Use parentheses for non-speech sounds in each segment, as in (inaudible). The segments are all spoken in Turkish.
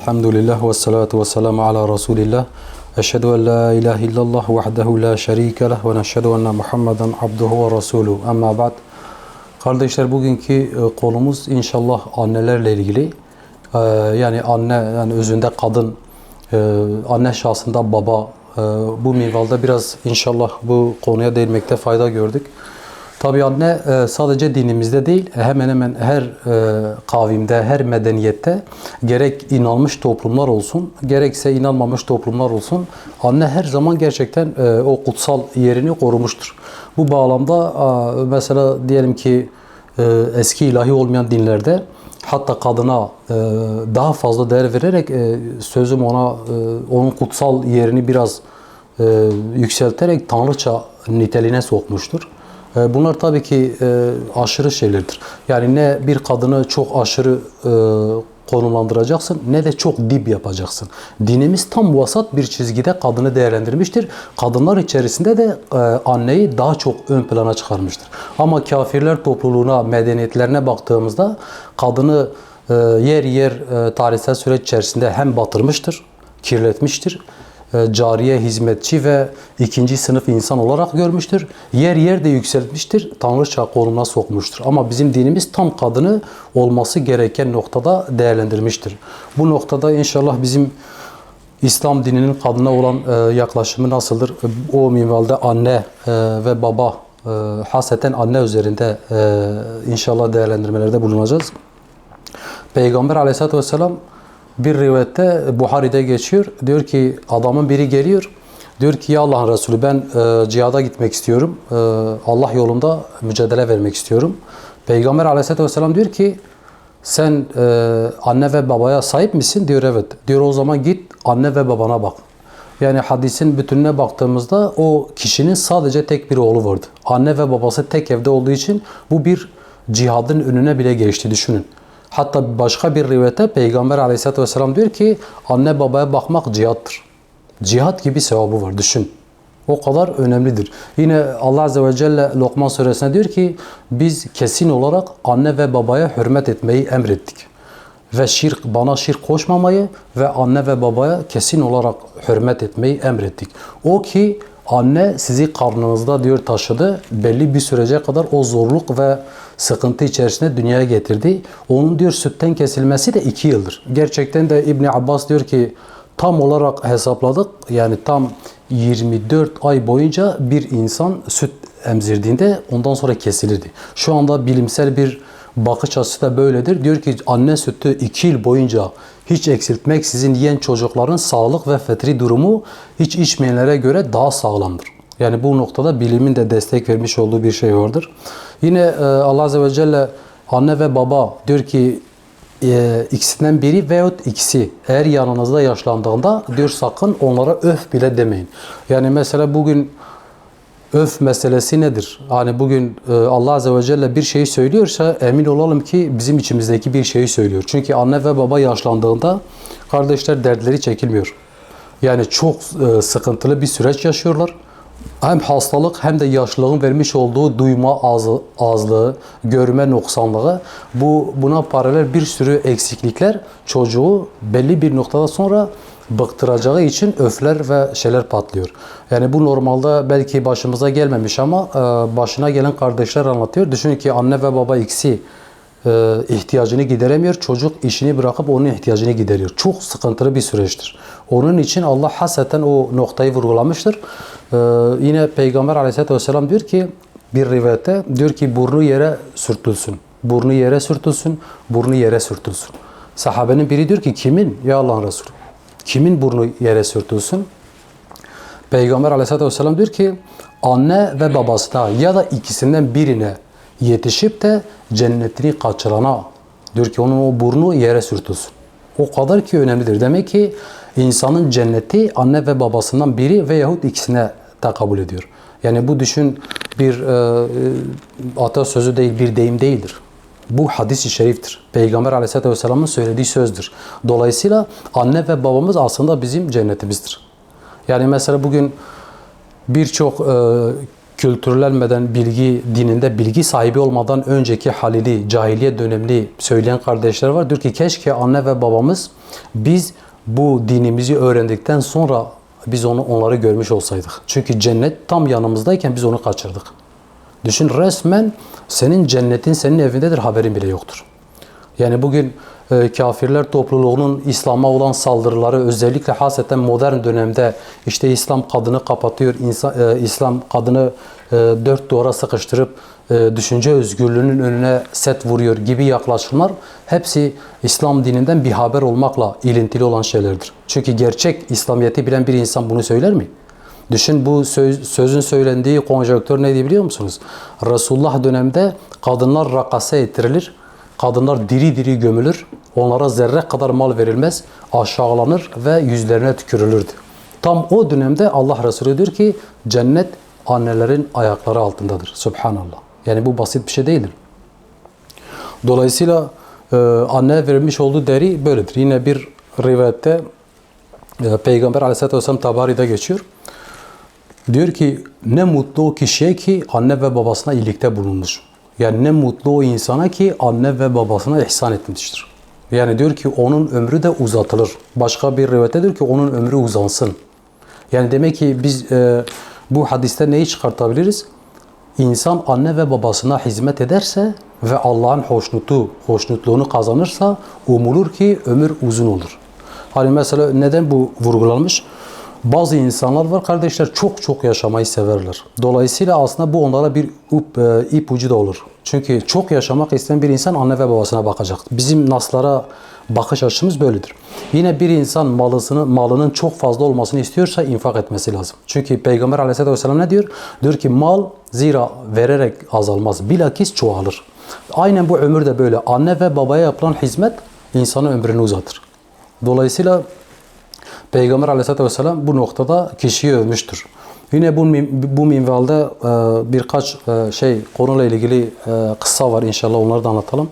Elhamdülillah ve salatu ve selamu ala Resulillah. Eşhedü en la ilahe illallah vahdehu la şerike leh ve neşhedü enne Muhammeden abduhu ve resuluhu. Amma ba'd. Kardeşler bugünkü e, konumuz inşallah annelerle ilgili. E, Yani anne yani özünde kadın, e, anne şahsında baba. Bu minvalde biraz inşallah bu konuya değinmekte fayda gördük. Tabii anne e, sadece dinimizde değil, hemen hemen her e, kavimde, her medeniyette gerek inanmış toplumlar olsun, gerekse inanmamış toplumlar olsun, anne her zaman gerçekten e, o kutsal yerini korumuştur. Bu bağlamda mesela diyelim ki e, eski ilahi olmayan dinlerde hatta kadına daha fazla değer vererek sözüm ona onun kutsal yerini biraz yükselterek tanrıça niteliğine sokmuştur. E, Bunlar tabii ki e, aşırı şeylerdir. Yani ne bir kadını çok aşırı e, konumlandıracaksın ne de çok dip yapacaksın. Dinimiz tam vasat bir çizgide kadını değerlendirmiştir. Kadınlar içerisinde de anneyi daha çok ön plana çıkarmıştır. Ama kafirler topluluğuna, medeniyetlerine baktığımızda kadını yer yer tarihsel süreç içerisinde hem batırmıştır, kirletmiştir cariye, hizmetçi ve ikinci sınıf insan olarak görmüştür. Yer yer de yükseltmiştir, tanrıça konumuna sokmuştur. Ama bizim dinimiz tam kadını olması gereken noktada değerlendirmiştir. Bu noktada inşallah bizim İslam dininin kadına olan e, yaklaşımı nasıldır? E, O minvalde anne e, ve baba, e, haseten anne üzerinde e, inşallah değerlendirmelerde bulunacağız. Peygamber aleyhissalatü vesselam bir rivayette Buhari'de geçiyor. Diyor ki adamın biri geliyor. Diyor ki ya Allah'ın Resulü ben e, cihada gitmek istiyorum. E, Allah yolunda mücadele vermek istiyorum. Peygamber aleyhissalatü vesselam diyor ki sen e, anne ve babaya sahip misin? Diyor evet. Diyor o zaman git anne ve babana bak. Yani hadisin bütününe baktığımızda o kişinin sadece tek bir oğlu vardı. Anne ve babası tek evde olduğu için bu bir cihadın önüne bile geçti düşünün. Hatta başka bir rivayette Peygamber aleyhissalatü vesselam diyor ki anne babaya bakmak cihattır. Cihat gibi sevabı var düşün. O kadar önemlidir. Yine Allah Azze ve Celle Lokman suresine diyor ki biz kesin olarak anne ve babaya hürmet etmeyi emrettik. Ve şirk, bana şirk koşmamayı ve anne ve babaya kesin olarak hürmet etmeyi emrettik. O ki anne sizi karnınızda diyor taşıdı. Belli bir sürece kadar o zorluk ve sıkıntı içerisinde dünyaya getirdi. Onun diyor sütten kesilmesi de iki yıldır. Gerçekten de İbni Abbas diyor ki tam olarak hesapladık. Yani tam 24 ay boyunca bir insan süt emzirdiğinde ondan sonra kesilirdi. Şu anda bilimsel bir bakış açısı da böyledir. Diyor ki anne sütü 2 yıl boyunca hiç eksiltmeksizin yiyen çocukların sağlık ve fetri durumu hiç içmeyenlere göre daha sağlamdır. Yani bu noktada bilimin de destek vermiş olduğu bir şey vardır. Yine e, Allah Azze ve Celle anne ve baba diyor ki e, ikisinden biri veyahut ikisi eğer yanınızda yaşlandığında diyor sakın onlara öf bile demeyin. Yani mesela bugün öf meselesi nedir? Hani bugün e, Allah Azze ve Celle bir şeyi söylüyorsa emin olalım ki bizim içimizdeki bir şeyi söylüyor. Çünkü anne ve baba yaşlandığında kardeşler dertleri çekilmiyor. Yani çok e, sıkıntılı bir süreç yaşıyorlar. Hem hastalık hem de yaşlılığın vermiş olduğu duyma azlığı, görme noksanlığı bu buna paralel bir sürü eksiklikler çocuğu belli bir noktada sonra bıktıracağı için öfler ve şeyler patlıyor. Yani bu normalde belki başımıza gelmemiş ama e, başına gelen kardeşler anlatıyor. Düşünün ki anne ve baba ikisi e, ihtiyacını gideremiyor. Çocuk işini bırakıp onun ihtiyacını gideriyor. Çok sıkıntılı bir süreçtir. Onun için Allah haseten o noktayı vurgulamıştır. E, yine Peygamber aleyhissalatü vesselam diyor ki bir rivayette diyor ki burnu yere sürtülsün. Burnu yere sürtülsün, burnu yere sürtülsün. Sahabenin biri diyor ki kimin? Ya Allah'ın Resulü. Kimin burnu yere sürtülsün? Peygamber aleyhissalatü vesselam diyor ki anne ve babasına ya da ikisinden birine yetişip de cennetini kaçırana diyor ki onun o burnu yere sürtülsün. O kadar ki önemlidir. Demek ki insanın cenneti anne ve babasından biri veyahut ikisine tekabül ediyor. Yani bu düşün bir e, e, atasözü değil, bir deyim değildir. Bu hadis-i şeriftir. Peygamber aleyhissalatü vesselamın söylediği sözdür. Dolayısıyla anne ve babamız aslında bizim cennetimizdir. Yani mesela bugün birçok e, kültürlenmeden bilgi dininde bilgi sahibi olmadan önceki halili cahiliye dönemli söyleyen kardeşler var. Diyor ki keşke anne ve babamız biz bu dinimizi öğrendikten sonra biz onu onları görmüş olsaydık. Çünkü cennet tam yanımızdayken biz onu kaçırdık. Düşün resmen senin cennetin senin evindedir haberin bile yoktur. Yani bugün e, kafirler topluluğunun İslam'a olan saldırıları özellikle haseten modern dönemde işte İslam kadını kapatıyor, insan, e, İslam kadını e, dört duvara sıkıştırıp e, düşünce özgürlüğünün önüne set vuruyor gibi yaklaşımlar hepsi İslam dininden bir haber olmakla ilintili olan şeylerdir. Çünkü gerçek İslamiyet'i bilen bir insan bunu söyler mi? Düşün bu söz, sözün söylendiği konjonktör neydi biliyor musunuz? Resulullah döneminde kadınlar rakasa ettirilir. Kadınlar diri diri gömülür. Onlara zerre kadar mal verilmez. Aşağılanır ve yüzlerine tükürülürdü. Tam o dönemde Allah Resulü diyor ki cennet annelerin ayakları altındadır. Subhanallah. Yani bu basit bir şey değildir. Dolayısıyla e, anne verilmiş olduğu deri böyledir. Yine bir rivayette e, Peygamber aleyhissalatü vesselam Tabari'de geçiyor. Diyor ki ne mutlu o kişiye ki anne ve babasına iyilikte bulunmuş. Yani ne mutlu o insana ki anne ve babasına ihsan etmiştir. Yani diyor ki onun ömrü de uzatılır. Başka bir rivayette diyor ki onun ömrü uzansın. Yani demek ki biz e, bu hadiste neyi çıkartabiliriz? İnsan anne ve babasına hizmet ederse ve Allah'ın hoşnutu, hoşnutluğunu kazanırsa umulur ki ömür uzun olur. Hani mesela neden bu vurgulanmış? Bazı insanlar var kardeşler çok çok yaşamayı severler. Dolayısıyla aslında bu onlara bir ip, e, ipucu da olur. Çünkü çok yaşamak isteyen bir insan anne ve babasına bakacak. Bizim naslara bakış açımız böyledir. Yine bir insan malısını, malının çok fazla olmasını istiyorsa infak etmesi lazım. Çünkü Peygamber aleyhissalatü vesselam ne diyor? Diyor ki mal zira vererek azalmaz. Bilakis çoğalır. Aynen bu ömür de böyle. Anne ve babaya yapılan hizmet insanın ömrünü uzatır. Dolayısıyla Peygamber aleyhissalatü vesselam bu noktada kişiyi övmüştür. Yine bu, bu minvalde e, birkaç e, şey konuyla ilgili e, kısa var inşallah onları da anlatalım.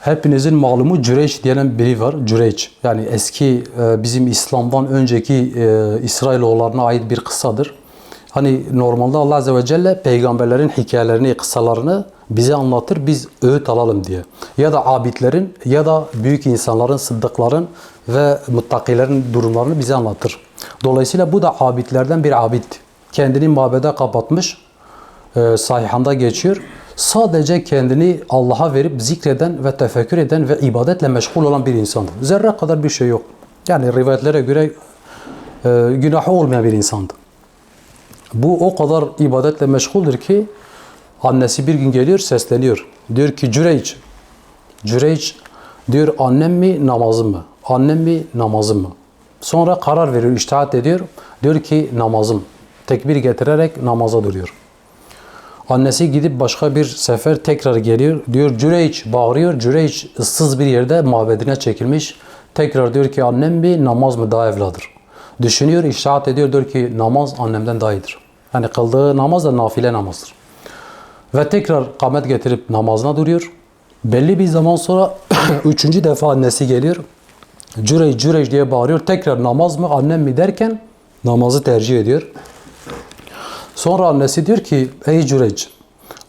Hepinizin malumu Cüreyç diyen biri var. Cüreyç yani eski bizim İslam'dan önceki İsrailoğullarına ait bir kıssadır. Hani normalde Allah Azze ve Celle peygamberlerin hikayelerini, kıssalarını bize anlatır, biz öğüt alalım diye. Ya da abidlerin ya da büyük insanların, sıddıkların ve muttakilerin durumlarını bize anlatır. Dolayısıyla bu da abidlerden bir abid. Kendini mabede kapatmış, e, sahihanda geçiyor. Sadece kendini Allah'a verip zikreden ve tefekkür eden ve ibadetle meşgul olan bir insandı. Zerre kadar bir şey yok. Yani rivayetlere göre e, günahı olmayan bir insandı. Bu o kadar ibadetle meşguldür ki annesi bir gün geliyor sesleniyor. Diyor ki Cüreyç, Cüreyç diyor annem mi namazım mı? Annem mi namazım mı? Sonra karar veriyor, iştihat ediyor. Diyor ki namazım. Tekbir getirerek namaza duruyor. Annesi gidip başka bir sefer tekrar geliyor. Diyor Cüreyç bağırıyor. Cüreyç ıssız bir yerde mabedine çekilmiş. Tekrar diyor ki annem mi namaz mı daha evladır. Düşünüyor, iştihat ediyor. Diyor ki namaz annemden daha iyidir. Yani kıldığı namaz da nafile namazdır. Ve tekrar kamet getirip namazına duruyor. Belli bir zaman sonra (clears throat) üçüncü defa annesi geliyor. Cüreyç Cüreyç diye bağırıyor. Tekrar namaz mı annem mi derken namazı tercih ediyor. Sonra annesi diyor ki ey Cüreyç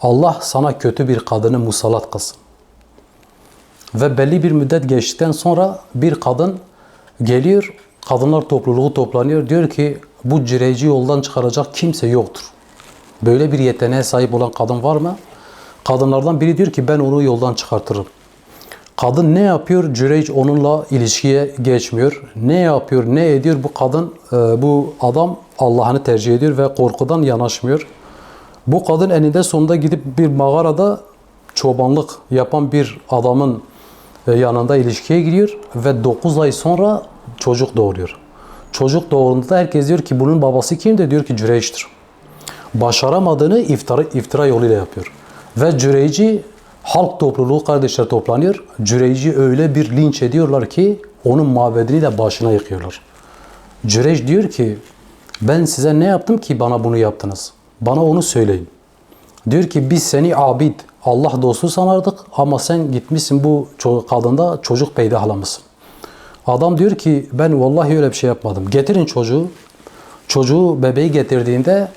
Allah sana kötü bir kadını musallat kılsın. Ve belli bir müddet geçtikten sonra bir kadın geliyor. Kadınlar topluluğu toplanıyor. Diyor ki bu Cüreyci yoldan çıkaracak kimse yoktur. Böyle bir yeteneğe sahip olan kadın var mı? Kadınlardan biri diyor ki ben onu yoldan çıkartırım. Kadın ne yapıyor? Cüreyç onunla ilişkiye geçmiyor. Ne yapıyor, ne ediyor bu kadın? e, bu adam Allah'ını tercih ediyor ve korkudan yanaşmıyor. Bu kadın eninde sonunda gidip bir mağarada çobanlık yapan bir adamın e, yanında ilişkiye giriyor ve 9 ay sonra çocuk doğuruyor. Çocuk doğduğunda herkes diyor ki bunun babası kim de diyor ki Cüreyç'tir. Başaramadığını iftira, iftira yoluyla yapıyor. Ve Cüreyci halk topluluğu kardeşler toplanıyor. Cüreyci öyle bir linç ediyorlar ki onun mabedini de başına yıkıyorlar. Cüreyç diyor ki ben size ne yaptım ki bana bunu yaptınız? Bana onu söyleyin. Diyor ki biz seni abid, Allah dostu sanardık ama sen gitmişsin bu kadında çocuk peydahlamışsın. Adam diyor ki ben vallahi öyle bir şey yapmadım. Getirin çocuğu. Çocuğu bebeği getirdiğinde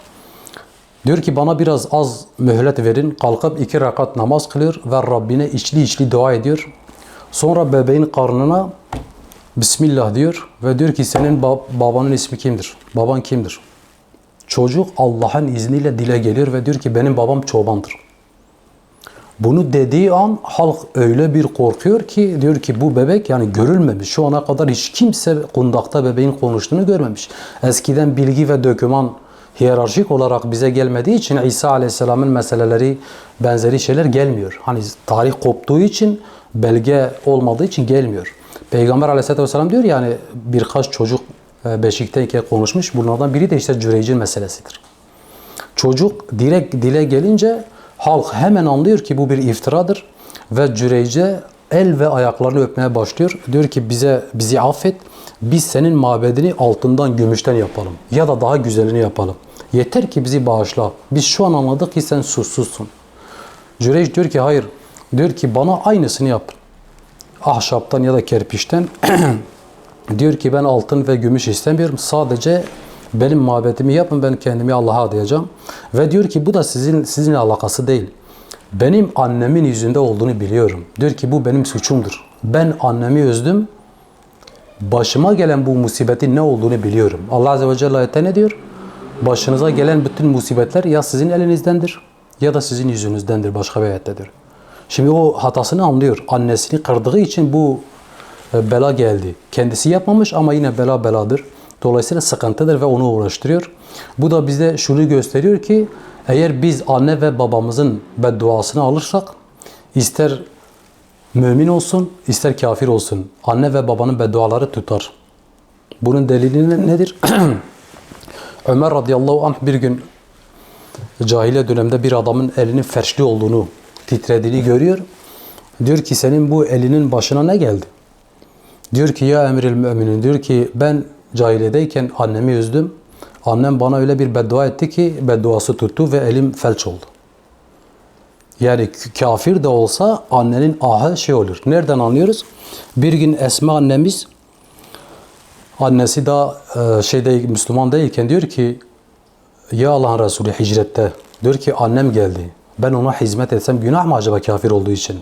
Diyor ki bana biraz az mühlet verin. Kalkıp iki rekat namaz kılıyor ve Rabbine içli içli dua ediyor. Sonra bebeğin karnına Bismillah diyor ve diyor ki senin bab- babanın ismi kimdir? Baban kimdir? Çocuk Allah'ın izniyle dile geliyor ve diyor ki benim babam çobandır. Bunu dediği an halk öyle bir korkuyor ki diyor ki bu bebek yani görülmemiş. Şu ana kadar hiç kimse kundakta bebeğin konuştuğunu görmemiş. Eskiden bilgi ve döküman hiyerarşik olarak bize gelmediği için İsa Aleyhisselam'ın meseleleri benzeri şeyler gelmiyor. Hani tarih koptuğu için belge olmadığı için gelmiyor. Peygamber Aleyhisselatü Vesselam diyor yani birkaç çocuk e, beşikteyken konuşmuş. Bunlardan biri de işte Cüreyc'in meselesidir. Çocuk direkt dile gelince halk hemen anlıyor ki bu bir iftiradır ve Cüreyce el ve ayaklarını öpmeye başlıyor. Diyor ki bize bizi affet. Biz senin mabedini altından gümüşten yapalım ya da daha güzelini yapalım. Yeter ki bizi bağışla. Biz şu an anladık ki sen susuzsun. Cüreyç diyor ki hayır. Diyor ki bana aynısını yap. Ahşaptan ya da kerpiçten (clears throat) Diyor ki ben altın ve gümüş istemiyorum. Sadece benim mabedimi yapın ben kendimi Allah'a adayacağım. Ve diyor ki bu da sizin sizinle alakası değil. Benim annemin yüzünde olduğunu biliyorum. Diyor ki bu benim suçumdur. Ben annemi özdüm. Başıma gelen bu musibetin ne olduğunu biliyorum. Allah Azze ve Celle ne diyor? Başınıza gelen bütün musibetler ya sizin elinizdendir ya da sizin yüzünüzdendir. Başka bir ayette diyor. Şimdi o hatasını anlıyor. Annesini kırdığı için bu e, bela geldi. Kendisi yapmamış ama yine bela beladır. Dolayısıyla sıkıntıdır ve onu uğraştırıyor. Bu da bize şunu gösteriyor ki eğer biz anne ve babamızın bedduasını alırsak ister mümin olsun ister kafir olsun anne ve babanın bedduaları tutar. Bunun delili ne- nedir? (clears throat) Ömer radıyallahu anh bir gün cahiliye dönemde bir adamın elinin ferşli olduğunu, titrediğini görüyor. Diyor ki senin bu elinin başına ne geldi? Diyor ki ya emiril müminin diyor ki ben cahiliyedeyken annemi üzdüm. Annem bana öyle bir beddua etti ki bedduası tuttu ve elim felç oldu. Yani kafir de olsa annenin ahı şey olur. Nereden anlıyoruz? Bir gün Esma annemiz annesi daha e, şeyde Müslüman değilken diyor ki ya Allah'ın Resulü hicrette diyor ki annem geldi. Ben ona hizmet etsem günah mı acaba kafir olduğu için?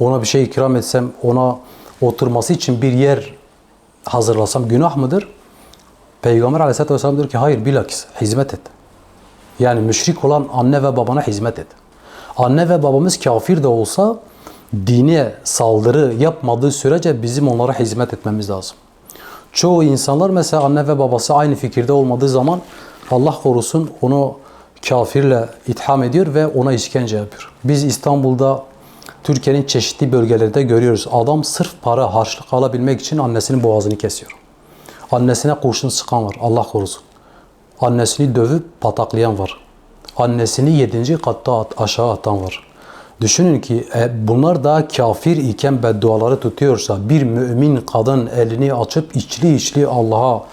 Ona bir şey ikram etsem, ona oturması için bir yer hazırlasam günah mıdır? Peygamber aleyhissalatü vesselam diyor ki hayır bilakis hizmet et. Yani müşrik olan anne ve babana hizmet et. Anne ve babamız kafir de olsa dine saldırı yapmadığı sürece bizim onlara hizmet etmemiz lazım. Çoğu insanlar mesela anne ve babası aynı fikirde olmadığı zaman Allah korusun onu kafirle itham ediyor ve ona işkence yapıyor. Biz İstanbul'da Türkiye'nin çeşitli bölgelerinde görüyoruz. Adam sırf para, harçlık alabilmek için annesinin boğazını kesiyor. Annesine kurşun sıkan var. Allah korusun. Annesini dövüp pataklayan var. Annesini yedinci katta at- aşağı atan var. Düşünün ki e, bunlar daha kafir iken bedduaları tutuyorsa bir mümin kadın elini açıp içli içli Allah'a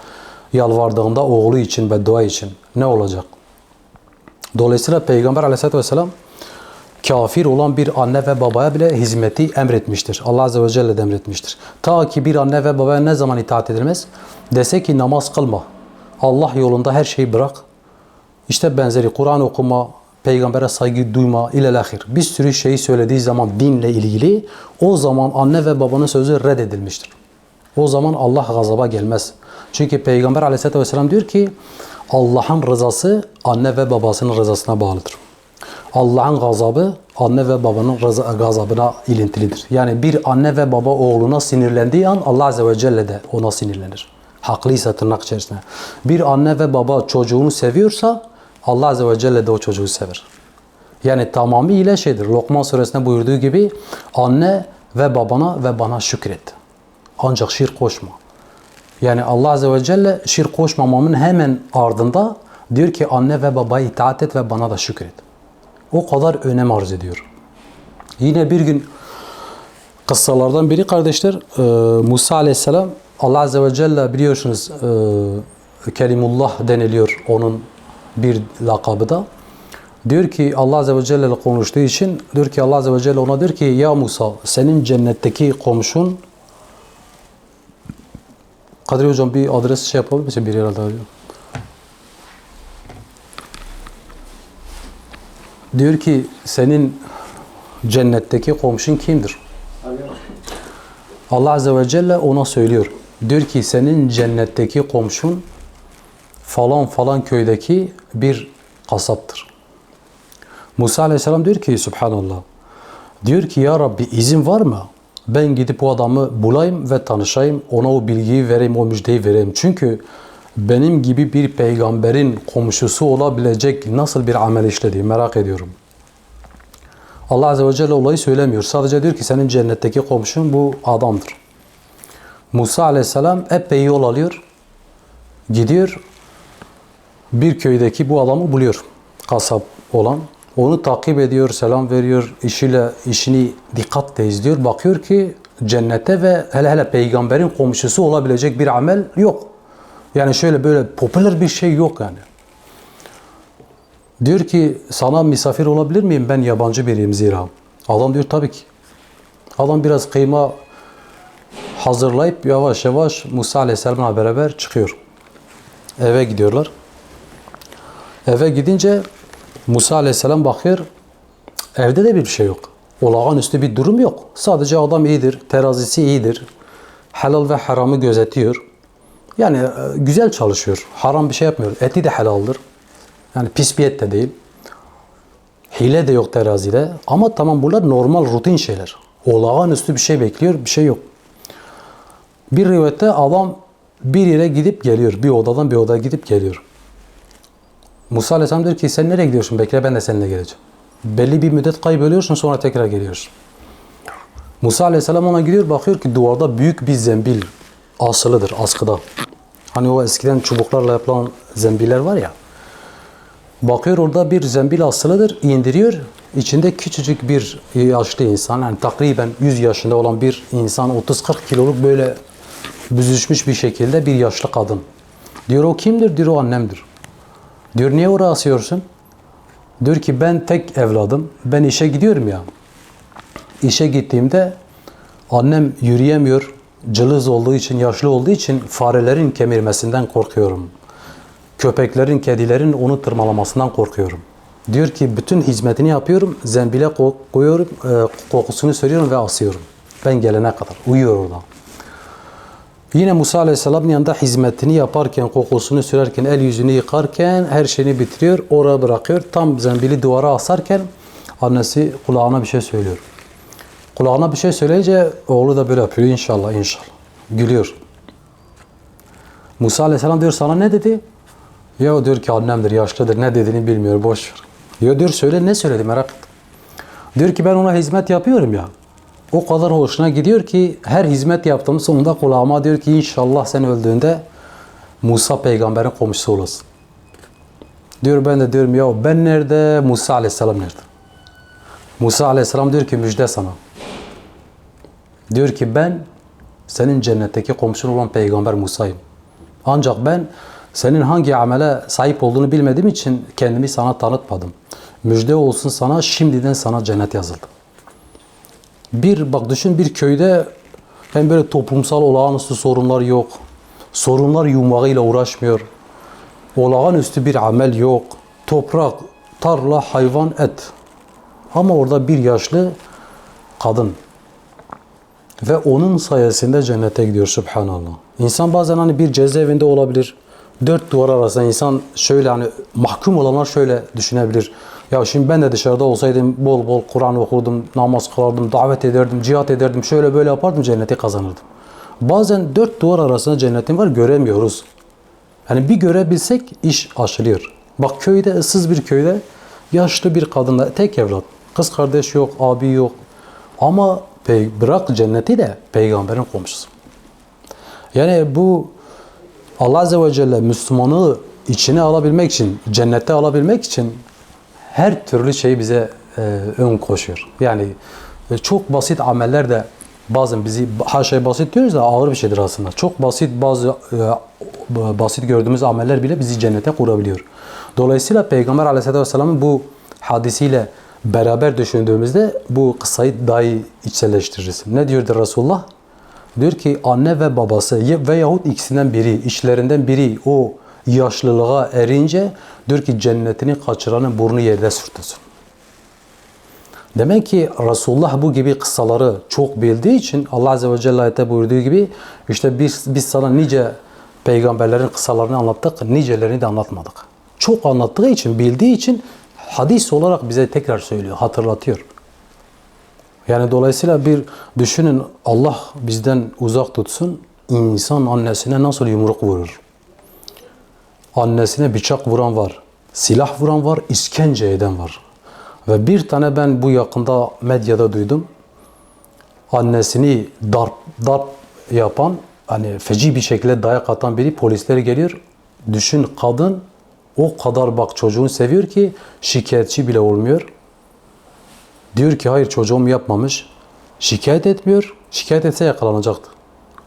yalvardığında oğlu için beddua için ne olacak? Dolayısıyla Peygamber aleyhissalatü vesselam kafir olan bir anne ve babaya bile hizmeti emretmiştir. Allah Azze ve Celle de emretmiştir. Ta ki bir anne ve babaya ne zaman itaat edilmez? Dese ki namaz kılma. Allah yolunda her şeyi bırak. İşte benzeri Kur'an okuma, peygambere saygı duyma ilelahir. Bir sürü şeyi söylediği zaman dinle ilgili o zaman anne ve babanın sözü reddedilmiştir. O zaman Allah gazaba gelmez. Çünkü Peygamber aleyhissalatü vesselam diyor ki Allah'ın rızası anne ve babasının rızasına bağlıdır. Allah'ın gazabı anne ve babanın rıza- gazabına ilintilidir. Yani bir anne ve baba oğluna sinirlendiği an Allah Azze ve Celle de ona sinirlenir. Haklıysa tırnak içerisinde. Bir anne ve baba çocuğunu seviyorsa Allah Azze ve Celle de o çocuğu sever. Yani tamamıyla şeydir. Lokman suresinde buyurduğu gibi anne ve babana ve bana şükret. Ancak şirk koşma. Yani Allah Azze ve Celle şirk koşmamamın hemen ardında diyor ki anne ve babaya itaat et ve bana da şükret. O kadar önem arz ediyor. Yine bir gün kıssalardan biri kardeşler e, Musa Aleyhisselam Allah Azze ve Celle biliyorsunuz e, Kelimullah deniliyor onun bir lakabı da. Diyor ki Allah Azze ve Celle ile konuştuğu için diyor ki Allah Azze ve Celle ona diyor ki ya Musa senin cennetteki komşun Kadir Hocam bir adres şey yapabilir misin? Bir herhalde arıyor. Diyor ki senin cennetteki komşun kimdir? Allah Azze ve Celle ona söylüyor. Diyor ki senin cennetteki komşun falan falan köydeki bir kasaptır. Musa Aleyhisselam diyor ki Subhanallah. Diyor ki ya Rabbi izin var mı? Ben gidip o adamı bulayım ve tanışayım. Ona o bilgiyi vereyim, o müjdeyi vereyim. Çünkü benim gibi bir peygamberin komşusu olabilecek nasıl bir amel işlediği merak ediyorum. Allah Azze ve Celle olayı söylemiyor. Sadece diyor ki senin cennetteki komşun bu adamdır. Musa Aleyhisselam epey yol alıyor. Gidiyor. Bir köydeki bu adamı buluyor. Kasap olan. Onu takip ediyor, selam veriyor, işiyle işini dikkatle izliyor. Bakıyor ki cennete ve hele hele peygamberin komşusu olabilecek bir amel yok. Yani şöyle böyle popüler bir şey yok yani. Diyor ki sana misafir olabilir miyim? Ben yabancı biriyim zira. Adam diyor tabii ki. Adam biraz kıyma hazırlayıp yavaş yavaş Musa Aleyhisselam'la beraber çıkıyor. Eve gidiyorlar. Eve gidince Musa Aleyhisselam bakıyor. Evde de bir şey yok. Olağanüstü bir durum yok. Sadece adam iyidir, terazisi iyidir. Helal ve haramı gözetiyor. Yani e, güzel çalışıyor. Haram bir şey yapmıyor. Eti de helaldir. Yani pis bir et de değil. Hile de yok terazide. Ama tamam bunlar normal rutin şeyler. Olağanüstü bir şey bekliyor, bir şey yok. Bir rivayette adam bir yere gidip geliyor. Bir odadan bir odaya gidip geliyor. Musa Aleyhisselam diyor ki sen nereye gidiyorsun? Bekle ben de seninle geleceğim. Belli bir müddet kayboluyorsun sonra tekrar geliyorsun. Musa Aleyhisselam ona gidiyor bakıyor ki duvarda büyük bir zembil asılıdır askıda. Hani o eskiden çubuklarla yapılan zembiller var ya. Bakıyor orada bir zembil asılıdır, indiriyor. İçinde küçücük bir yaşlı insan, yani takriben 100 yaşında olan bir insan, 30-40 kiloluk böyle büzüşmüş bir şekilde bir yaşlı kadın. Diyor o kimdir? Diyor o annemdir. Diyor niye oraya asıyorsun? Diyor ki ben tek evladım. Ben işe gidiyorum ya. İşe gittiğimde annem yürüyemiyor. Cılız olduğu için, yaşlı olduğu için farelerin kemirmesinden korkuyorum. Köpeklerin, kedilerin onu tırmalamasından korkuyorum. Diyor ki bütün hizmetini yapıyorum, zembile ko- koyuyorum, e, kokusunu söylüyorum ve asıyorum. Ben gelene kadar. Uyuyor orada. Yine Musa Aleyhisselam'ın yanında hizmetini yaparken, kokusunu sürerken, el yüzünü yıkarken her şeyini bitiriyor, oraya bırakıyor. Tam zembili duvara asarken annesi kulağına bir şey söylüyor. Kulağına bir şey söyleyince oğlu da böyle yapıyor inşallah inşallah. Gülüyor. Musa Aleyhisselam diyor sana ne dedi? Ya diyor ki annemdir, yaşlıdır, ne dediğini bilmiyor, boş ver. Ya diyor söyle ne söyledi merak ettim. Diyor ki ben ona hizmet yapıyorum ya. O kadar hoşuna gidiyor ki her hizmet yaptığım sonunda kulağıma diyor ki inşallah sen öldüğünde Musa peygamberin komşusu olasın. Diyor ben de diyorum ya ben nerede, Musa aleyhisselam nerede? Musa aleyhisselam diyor ki müjde sana. Diyor ki ben senin cennetteki komşun olan peygamber Musa'yım. Ancak ben senin hangi amele sahip olduğunu bilmediğim için kendimi sana tanıtmadım. Müjde olsun sana şimdiden sana cennet yazıldı. Bir bak düşün bir köyde hem böyle toplumsal olağanüstü sorunlar yok. Sorunlar yumağıyla uğraşmıyor. Olağanüstü bir amel yok. Toprak, tarla, hayvan, et. Ama orada bir yaşlı kadın. Ve onun sayesinde cennete gidiyor subhanallah. İnsan bazen hani bir cezaevinde olabilir. Dört duvar arasında insan şöyle hani mahkum olanlar şöyle düşünebilir. Ya şimdi ben de dışarıda olsaydım bol bol Kur'an okurdum, namaz kılardım, davet ederdim, cihat ederdim, şöyle böyle yapardım cenneti kazanırdım. Bazen dört duvar arasında cennetin var göremiyoruz. Yani bir görebilsek iş aşılıyor. Bak köyde, ıssız bir köyde yaşlı bir kadınla tek evlat. Kız kardeş yok, abi yok. Ama bırak cenneti de peygamberin komşusu. Yani bu Allah Azze ve Celle Müslümanı içine alabilmek için, cennete alabilmek için her türlü şeyi bize e, ön koşuyor. Yani e, çok basit ameller de bazen bizi her şey basit diyoruz da ağır bir şeydir aslında. Çok basit bazı e, basit gördüğümüz ameller bile bizi cennete kurabiliyor. Dolayısıyla Peygamber Aleyhisselatü Vesselam'ın bu hadisiyle beraber düşündüğümüzde bu kıssayı daha iyi içselleştiririz. Ne diyordu Resulullah? Diyor ki anne ve babası veyahut ikisinden biri, işlerinden biri o yaşlılığa erince diyor ki cennetini kaçıranın burnu yerde sürtünsün. Demek ki Resulullah bu gibi kıssaları çok bildiği için Allah Azze ve Celle ayette buyurduğu gibi işte biz, biz sana nice peygamberlerin kıssalarını anlattık, nicelerini de anlatmadık. Çok anlattığı için, bildiği için hadis olarak bize tekrar söylüyor, hatırlatıyor. Yani dolayısıyla bir düşünün Allah bizden uzak tutsun. İnsan annesine nasıl yumruk vurur? Annesine bıçak vuran var. Silah vuran var, işkence eden var. Ve bir tane ben bu yakında medyada duydum. Annesini darp, darp yapan, hani feci bir şekilde dayak atan biri polisler geliyor. Düşün kadın o kadar bak çocuğunu seviyor ki şikayetçi bile olmuyor. Diyor ki hayır çocuğum yapmamış. Şikayet etmiyor. Şikayet etse yakalanacaktı.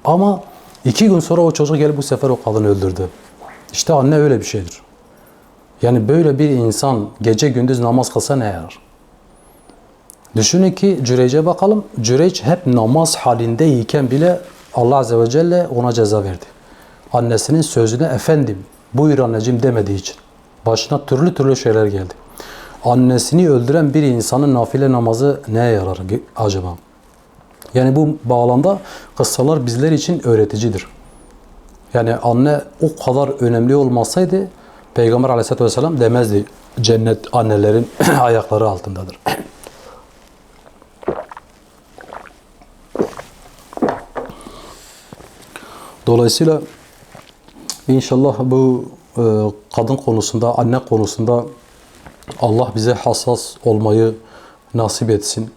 Ama iki gün sonra o çocuk gelip bu sefer o kadını öldürdü. İşte anne öyle bir şeydir. Yani böyle bir insan gece gündüz namaz kılsa ne yarar? Düşünün ki Cüreyc'e bakalım. Cüreyc hep namaz halindeyken bile Allah Azze ve Celle ona ceza verdi. Annesinin sözüne efendim buyur anneciğim demediği için. Başına türlü türlü şeyler geldi. Annesini öldüren bir insanın nafile namazı neye yarar acaba? Yani bu bağlamda kıssalar bizler için öğreticidir. Yani anne o kadar önemli olmasaydı Peygamber aleyhissalatü vesselam demezdi cennet annelerin (clears throat) ayakları altındadır. Dolayısıyla inşallah bu e, kadın konusunda, anne konusunda Allah bize hassas olmayı nasip etsin.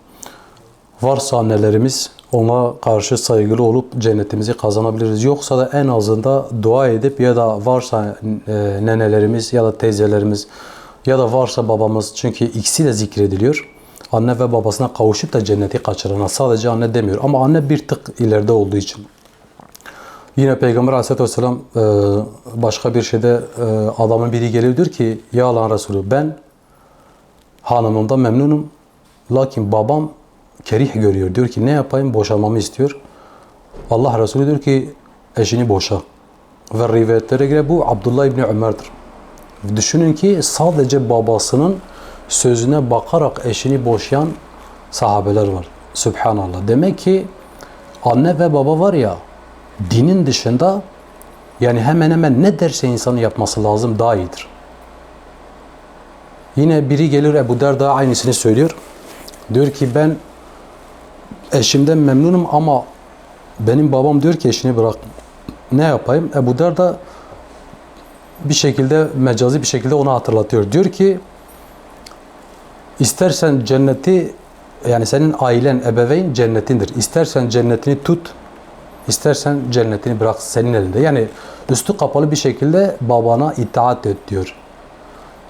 Varsa annelerimiz ona karşı saygılı olup cennetimizi kazanabiliriz. Yoksa da en azında dua edip ya da varsa e, nenelerimiz ya da teyzelerimiz ya da varsa babamız çünkü ikisi de zikrediliyor. Anne ve babasına kavuşup da cenneti kaçırana sadece anne demiyor ama anne bir tık ileride olduğu için. Yine Peygamber Aleyhisselatü Vesselam e, başka bir şeyde e, adamın biri geliyor diyor ki Ya Allah'ın Resulü ben hanımımdan memnunum. Lakin babam kerih görüyor. Diyor ki ne yapayım boşanmamı istiyor. Allah Resulü diyor ki eşini boşa. Ve rivayetlere göre bu Abdullah İbni Ömer'dir. Düşünün ki sadece babasının sözüne bakarak eşini boşayan sahabeler var. Subhanallah. Demek ki anne ve baba var ya dinin dışında yani hemen hemen ne derse insanın yapması lazım daha iyidir. Yine biri gelir Ebu Derda aynısını söylüyor. Diyor ki ben eşimden memnunum ama benim babam diyor ki eşini bırak. Ne yapayım? Ebu Derda bir şekilde mecazi bir şekilde ona hatırlatıyor. Diyor ki istersen cenneti yani senin ailen, ebeveyn cennetindir. İstersen cennetini tut, istersen cennetini bırak senin elinde. Yani üstü kapalı bir şekilde babana itaat et diyor.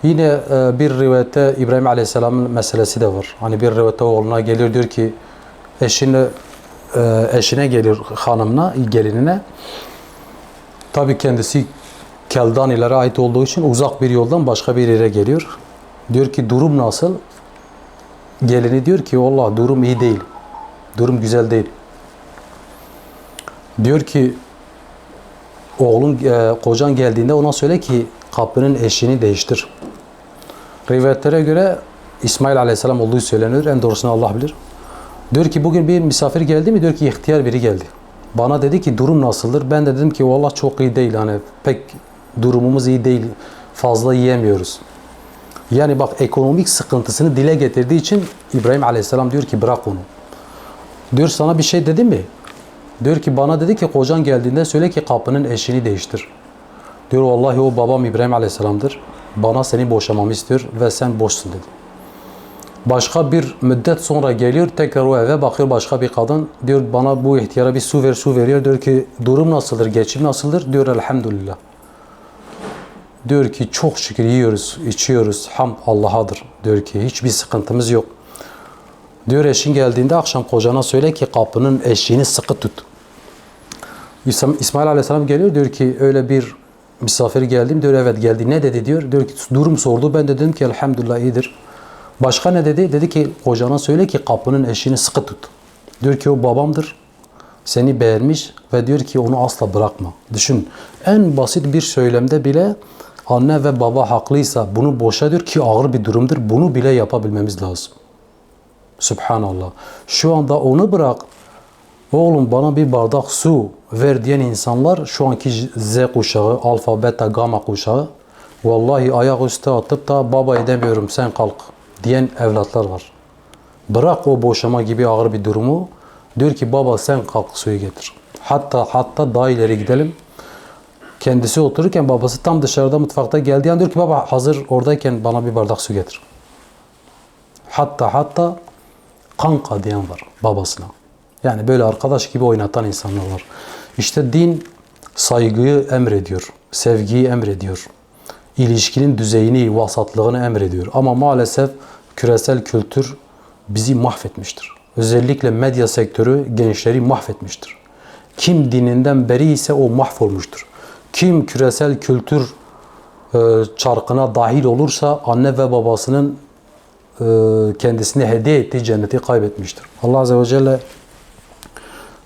Yine e, bir rivayette İbrahim Aleyhisselam'ın meselesi de var. Hani bir rivayette oğluna geliyor diyor ki eşine e, eşine gelir hanımına, gelinine. Tabi kendisi Keldanilere ait olduğu için uzak bir yoldan başka bir yere geliyor. Diyor ki durum nasıl? Gelini diyor ki Allah durum iyi değil. Durum güzel değil. Diyor ki oğlun e, kocan geldiğinde ona söyle ki kapının eşini değiştir. Rivayetlere göre İsmail Aleyhisselam olduğu söyleniyor. En doğrusunu Allah bilir. Diyor ki bugün bir misafir geldi mi? Diyor ki ihtiyar biri geldi. Bana dedi ki durum nasıldır? Ben de dedim ki valla çok iyi değil. Hani pek durumumuz iyi değil. Fazla yiyemiyoruz. Yani bak ekonomik sıkıntısını dile getirdiği için İbrahim Aleyhisselam diyor ki bırak onu. Diyor sana bir şey dedi mi? Diyor ki bana dedi ki kocan geldiğinde söyle ki kapının eşini değiştir. Diyor vallahi o babam İbrahim Aleyhisselam'dır. Bana seni boşamamı istiyor ve sen boşsun dedi. Başka bir müddet sonra geliyor tekrar o eve bakıyor başka bir kadın diyor bana bu ihtiyara bir su ver su veriyor diyor ki durum nasıldır geçim nasıldır diyor elhamdülillah. Diyor ki çok şükür yiyoruz içiyoruz ham Allah'adır diyor ki hiçbir sıkıntımız yok. Diyor eşin geldiğinde akşam kocana söyle ki kapının eşiğini sıkı tut. İsmail Aleyhisselam geliyor diyor ki öyle bir misafir geldim diyor evet geldi ne dedi diyor. Diyor ki durum sordu ben de dedim ki elhamdülillah iyidir. Başka ne dedi? Dedi ki kocana söyle ki kapının eşini sıkı tut. Diyor ki o babamdır. Seni beğenmiş ve diyor ki onu asla bırakma. Düşün en basit bir söylemde bile anne ve baba haklıysa bunu boşa diyor ki ağır bir durumdur. Bunu bile yapabilmemiz lazım. Subhanallah. Şu anda onu bırak. Oğlum bana bir bardak su ver diyen insanlar şu anki Z kuşağı, alfa, beta, gamma kuşağı vallahi ayak üstü atıp da baba edemiyorum sen kalk diyen evlatlar var. Bırak o boşama gibi ağır bir durumu. Diyor ki baba sen kalk suyu getir. Hatta hatta daha ileri gidelim. Kendisi otururken babası tam dışarıda mutfakta geldiği an diyor ki baba hazır oradayken bana bir bardak su getir. Hatta hatta kanka diyen var babasına. Yani böyle arkadaş gibi oynatan insanlar var. İşte din saygıyı emrediyor, sevgiyi emrediyor. İlişkinin düzeyini, vasatlığını emrediyor. Ama maalesef küresel kültür bizi mahvetmiştir. Özellikle medya sektörü gençleri mahvetmiştir. Kim dininden beri ise o mahvolmuştur. Kim küresel kültür e, çarkına dahil olursa anne ve babasının e, kendisine hediye ettiği cenneti kaybetmiştir. Allah Azze ve Celle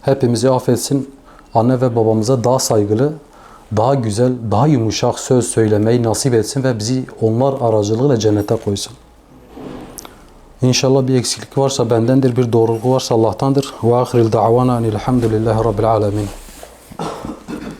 hepimizi affetsin. Anne ve babamıza daha saygılı, daha güzel, daha yumuşak söz söylemeyi nasip etsin ve bizi onlar aracılığıyla cennete koysun. İnşallah bir eksiklik varsa bendendir, bir doğruluk varsa Allah'tandır. Ve ahiril da'vana enilhamdülillahi rabbil alemin.